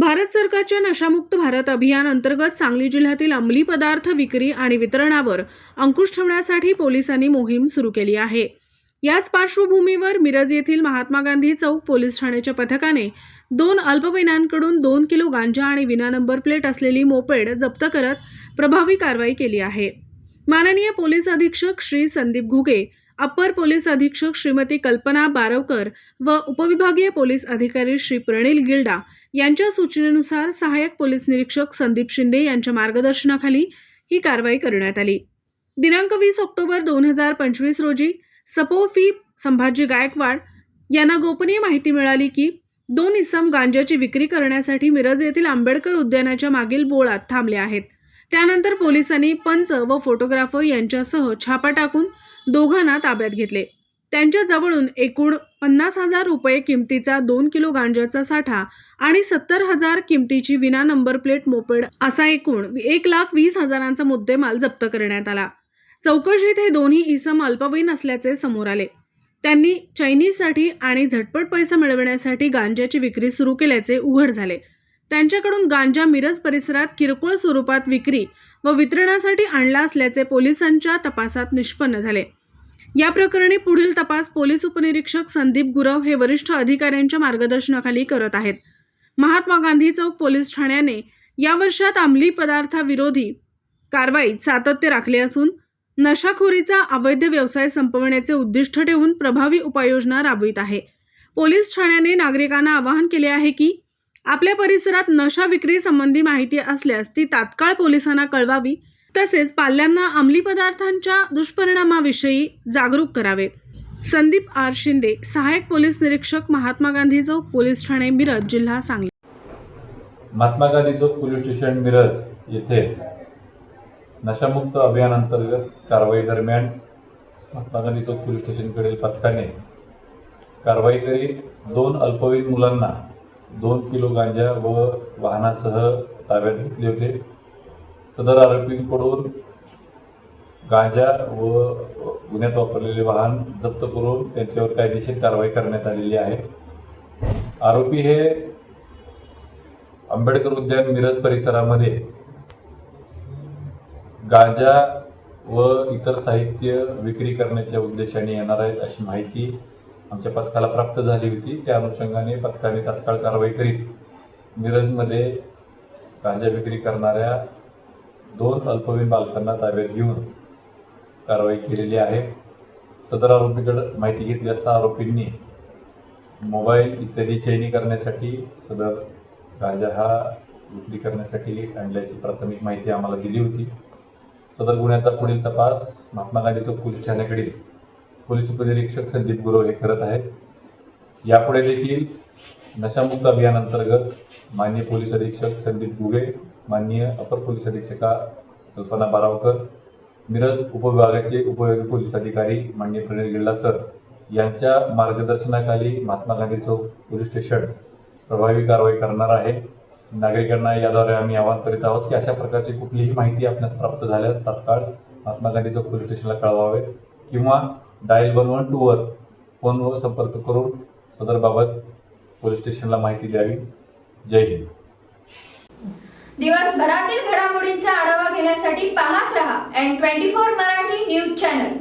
भारत सरकारच्या नशामुक्त भारत अभियान अंतर्गत सांगली जिल्ह्यातील अंमली पदार्थ विक्री आणि वितरणावर अंकुश ठेवण्यासाठी पोलिसांनी मोहीम सुरू केली आहे. याच पार्श्वभूमीवर मिरज येथील महात्मा गांधी चौक पोलीस ठाण्याच्या पथकाने दोन अल्पवयीनांकडून दोन किलो गांजा आणि विना नंबर प्लेट असलेली मोपेड जप्त करत प्रभावी कारवाई केली आहे. माननीय पोलीस अधीक्षक श्री संदीप घुगे अप्पर पोलीस अधीक्षक श्रीमती कल्पना बारवकर व उपविभागीय पोलीस अधिकारी श्री प्रणील गिल्डा यांच्या सूचनेनुसार सहाय्यक पोलीस निरीक्षक संदीप शिंदे यांच्या मार्गदर्शनाखाली ही कारवाई करण्यात आली. दिनांक वीस ऑक्टोबर दोन हजार पंचवीस रोजी सपोफी संभाजी गायकवाड यांना गोपनीय माहिती मिळाली की दोन इसम गांजाची विक्री करण्यासाठी मिरज येथील आंबेडकर उद्यानाच्या मागील बोळात थांबले आहेत. त्यानंतर पोलिसांनी पंच व फोटोग्राफर यांच्यासह छापा टाकून दोघांना ताब्यात घेतले. त्यांच्या जवळून एकूण पन्नास हजार रुपये किमतीचा दोन किलो गांजाचा साठा आणि सत्तर हजार किमतीची विना नंबर प्लेट मोपेड असा एकूण एक लाख वीस हजारांचा मुद्देमाल जप्त करण्यात आला. चौकशीत हे दोन्ही इसम अल्पवयीन असल्याचे समोर आले. त्यांनी चैनीसाठी आणि झटपट पैसा मिळविण्यासाठी गांजाची विक्री सुरू केल्याचे उघड झाले. त्यांच्याकडून गांजा मिरज परिसरात किरकोळ स्वरूपात विक्री व वितरणासाठी आणला असल्याचे पोलिसांच्या तपासात निष्पन्न झाले. या प्रकरणी पुढील तपास पोलीस उपनिरीक्षक संदीप गुरव हे वरिष्ठ अधिकाऱ्यांच्या मार्गदर्शनाखाली करत आहेत. महात्मा गांधी चौक पोलीस ठाण्याने या वर्षात अंमली पदार्थाविरोधी कारवाईत सातत्य राखले असून नशाखोरीचा अवैध व्यवसाय संपवण्याचे उद्दिष्ट ठेवून प्रभावी उपाययोजना राबवित आहे. पोलीस ठाण्याने नागरिकांना आवाहन केले आहे की आपल्या परिसरात नशा विक्री संबंधी माहिती असल्यास ती तात्काळ पोलिसांना कळवावी तसेच पाल्यांना अंमली पदार्थांच्या दुष्परिणामाविषयी जागरूक करावे. संदीप आर शिंदे सहाय्यक पोलीस निरीक्षक महात्मा गांधी चौक पोलीस ठाणे मिरज जिल्हा सांगली. महात्मा गांधी चौक पोलीस स्टेशन मिरज येथे नशामुक्त अभियानांतर्गत कारवाई दरम्यान महात्मा गांधी चौक पोलीस स्टेशनकडील पथकाने कारवाई करीत दोन अल्पवयीन मुलांना दोन किलो गांजा व वाहनासह ताब्यात घेतले होते. सदर आरोपींकडून गांजा व गुन्ह्यात वापरलेले वाहन जप्त करून त्यांच्यावर कायदेशीर कारवाई करण्यात आलेली आहे. आरोपी हे आंबेडकर उद्यान मिरज परिसरामध्ये गांजा व इतर साहित्य विक्री करण्याच्या उद्देशाने येणार आहेत अशी माहिती आमच्या पथकाला प्राप्त झाली होती. त्या अनुषंगाने पथकाने तात्काळ कारवाई करीत मिरजमध्ये गांजा विक्री करणाऱ्या दोन अल्पवयीन बालकांना ताब्यात घेऊन कारवाई केलेली आहे. सदर आरोपीकडं माहिती घेतली असता आरोपींनी मोबाईल इत्यादी चैनी करण्यासाठी सदर गांजा हा विक्री करण्यासाठी आणल्याची प्राथमिक माहिती आम्हाला दिली होती. सदर गुन्ह्याचा पुढील तपास महात्मा गांधी चौक पोलीस ठाण्याकडील पोलीस उपनिरीक्षक संदीप गुरव हे करत आहेत. यापुढे देखील नशामुक्त अभियानांतर्गत माननीय पोलीस अधीक्षक संदीप गुगे माननीय अपर पोलीस अधीक्षका कल्पना बारावकर मिरज उपविभागाचे उपयोगी पोलीस अधिकारी माननीय प्रणील गिल्ला सर यांच्या मार्गदर्शनाखाली महात्मा गांधी चौक पोलीस स्टेशन प्रभावी कारवाई करणार आहे. नागरिकांना याद्वारे आम्ही आवाहन करीत आहोत की अशा प्रकारची कुठलीही माहिती आपल्यास प्राप्त झाल्यास तात्काळ महात्मा गांधी चौक पोलीस स्टेशनला कळवावे किंवा डायल वन वन टूवर फोनवर संपर्क करून सदरबाबत पोलीस स्टेशनला माहिती द्यावी. जय हिंद. दिवसभरातील घडामोडींचा आढावा घेण्यासाठी पाहत रहा N twenty four Marathi news channel.